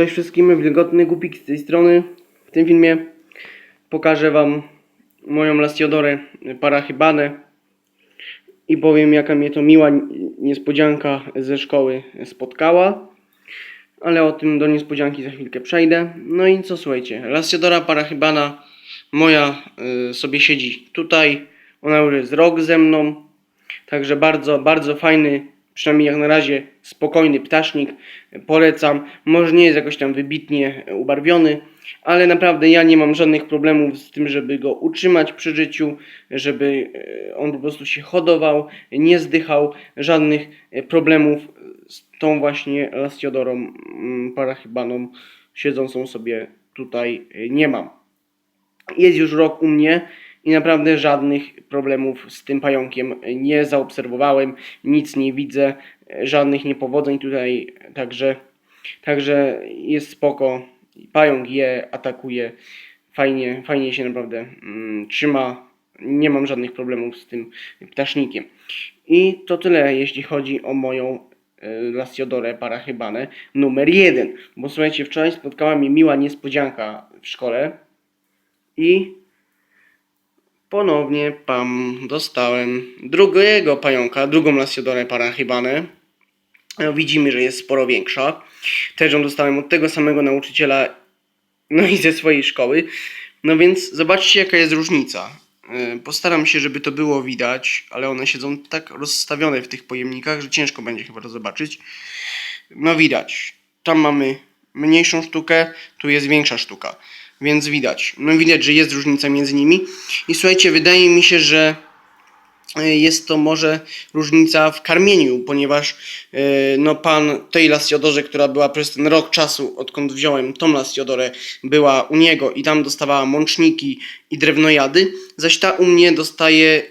Cześć wszystkim, wilgotny głupik z tej strony. W tym filmie pokażę wam moją Lastiodorę Parahybanę i powiem jaka mnie to miła niespodzianka ze szkoły spotkała. Ale o tym do niespodzianki za chwilkę przejdę. No i co słuchajcie, Lastiodora Parahybana moja y, sobie siedzi tutaj. Ona już jest rok ze mną. Także bardzo, bardzo fajny, przynajmniej jak na razie spokojny ptasznik. Polecam. Może nie jest jakoś tam wybitnie ubarwiony, ale naprawdę ja nie mam żadnych problemów z tym, żeby go utrzymać przy życiu, żeby e, on po prostu się hodował, nie zdychał. Żadnych e, problemów z tą właśnie Lastiodorą parahybaną siedzącą sobie tutaj e, nie mam. Jest już rok u mnie i naprawdę żadnych problemów z tym pająkiem nie zaobserwowałem, nic nie widzę, żadnych niepowodzeń tutaj, także, także jest spoko. Pająk je, atakuje, fajnie, fajnie się naprawdę mm, trzyma, nie mam żadnych problemów z tym ptasznikiem. I to tyle, jeśli chodzi o moją y, Lastiodorę Parahybanę numer jeden. Bo słuchajcie, wczoraj spotkała mnie miła niespodzianka w szkole i ponownie pam dostałem drugiego pająka, drugą Lasiodorę Parahybanę. No, Widzimy, że jest sporo większa. Też ją dostałem od tego samego nauczyciela, no i ze swojej szkoły. No więc zobaczcie, jaka jest różnica. Yy, Postaram się, żeby to było widać, ale one siedzą tak rozstawione w tych pojemnikach, że ciężko będzie chyba to zobaczyć. No widać. Tam mamy mniejszą sztukę, tu jest większa sztuka. Więc widać. No widać, że jest różnica między nimi. I słuchajcie, wydaje mi się, że e, jest to może różnica w karmieniu, ponieważ e, no pan tej Lastiodorze, która była przez ten rok czasu, odkąd wziąłem tą Lastiodorę, była u niego i tam dostawała mączniki i drewnojady, zaś ta u mnie dostaje e,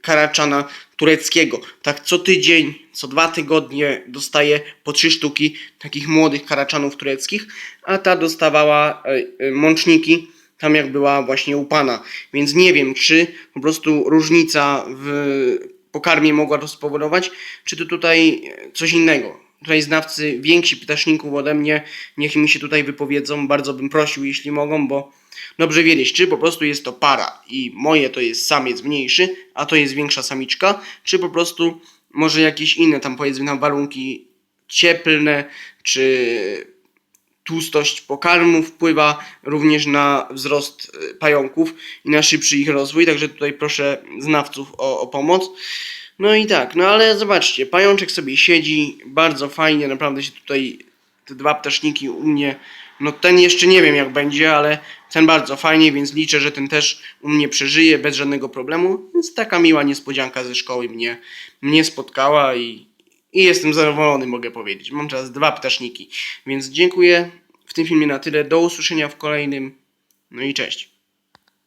karaczana tureckiego. Tak co tydzień, co dwa tygodnie dostaje po trzy sztuki takich młodych karaczanów tureckich, a ta dostawała e, e, mączniki tam jak była właśnie u pana. Więc nie wiem, czy po prostu różnica w pokarmie mogła to spowodować, czy to tutaj coś innego. Tutaj znawcy więksi ptaszników ode mnie, niech mi się tutaj wypowiedzą, bardzo bym prosił, jeśli mogą, bo dobrze wiedzieć, czy po prostu jest to para i moje to jest samiec mniejszy, a to jest większa samiczka, czy po prostu może jakieś inne tam powiedzmy tam warunki cieplne, czy tłustość pokarmu wpływa również na wzrost y, pająków i na szybszy ich rozwój, także tutaj proszę znawców o, o pomoc. No i tak, no ale zobaczcie, pajączek sobie siedzi, bardzo fajnie, naprawdę się tutaj te dwa ptaszniki u mnie, no ten jeszcze nie wiem jak będzie, ale ten bardzo fajnie, więc liczę, że ten też u mnie przeżyje bez żadnego problemu, więc taka miła niespodzianka ze szkoły mnie, mnie spotkała i, i jestem zadowolony, mogę powiedzieć. Mam teraz dwa ptaszniki, więc dziękuję w tym filmie na tyle. Do usłyszenia w kolejnym. No i cześć.